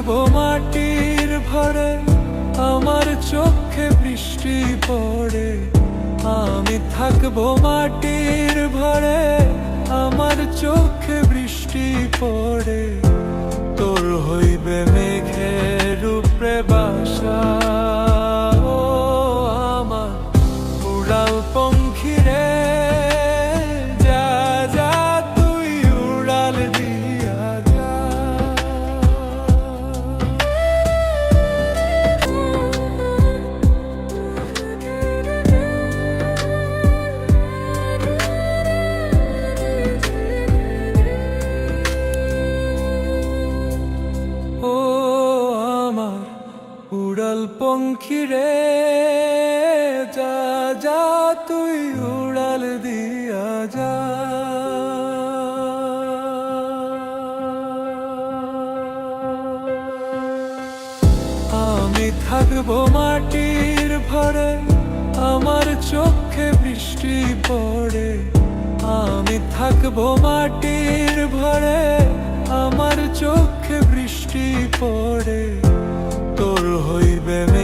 থাকব মাটির ভরে, আমার চোখে বৃষ্টি পড়ে। আমি থাকব মাটির ভরে, আমার চোখে বৃষ্টি পড়ে। উড়াল পঙ্খী রে, যা যা তুই উড়াল দিয়া যা। আমি থাকব মাটির ভরে, আমার চোখে বৃষ্টি পড়ে। আমি থাকব মাটির ভরে, আমার চোখে বৃষ্টি পড়ে। হইবে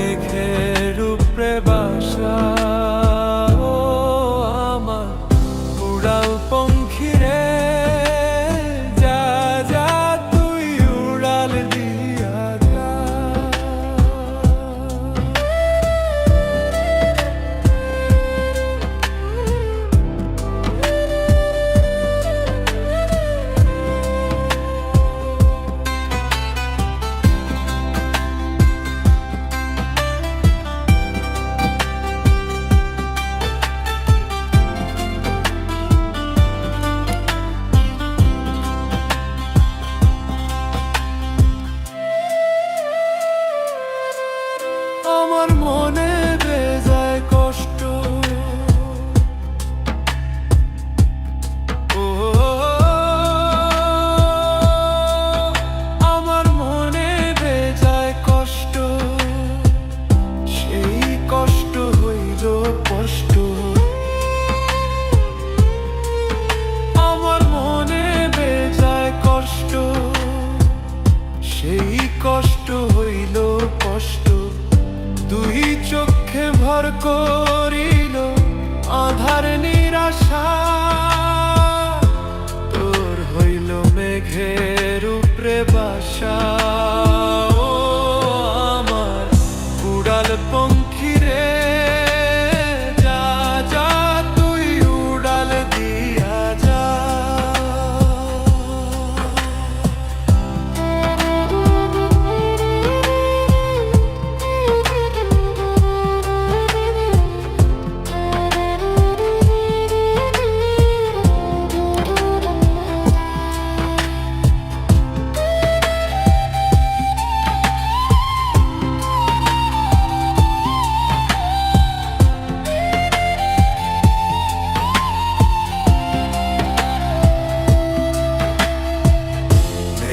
ভর করিল আধার নিরাশা। তোর হইল মেঘের উপরে বাসা।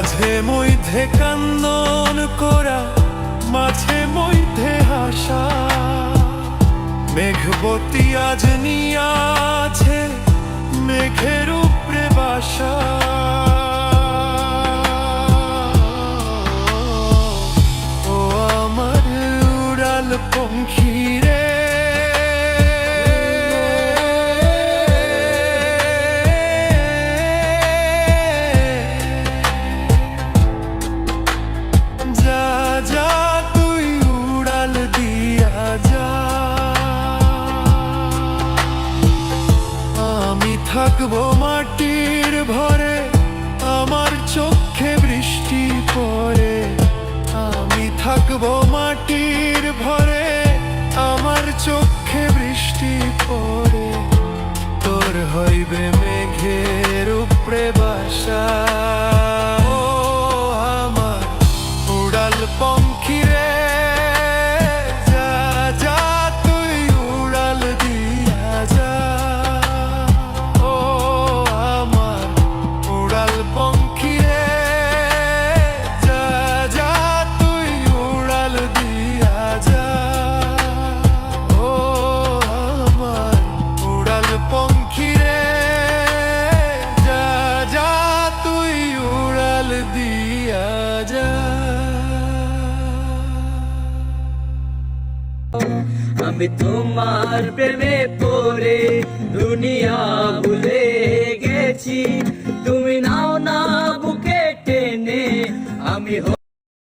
মাঝে মধ্যে কান্দন করা, মাঝে মধ্যে হাসা। মেঘবতী আজ নিয়াছে মেঘের উপরে বাসা। ও আমার উড়াল পঙ্খী থাকব মাটির ভরে, আমার চোখে বৃষ্টি পরে আমি থাকব মাটির ভরে, আমার চোখে বৃষ্টি পরে তোর হইবে মেঘের উপরে বাসা। আমি তোমার প্রেমে পড়ে দুনিয়া ভুলে গেছি। তুমি নাও না বুকে টেনে আমি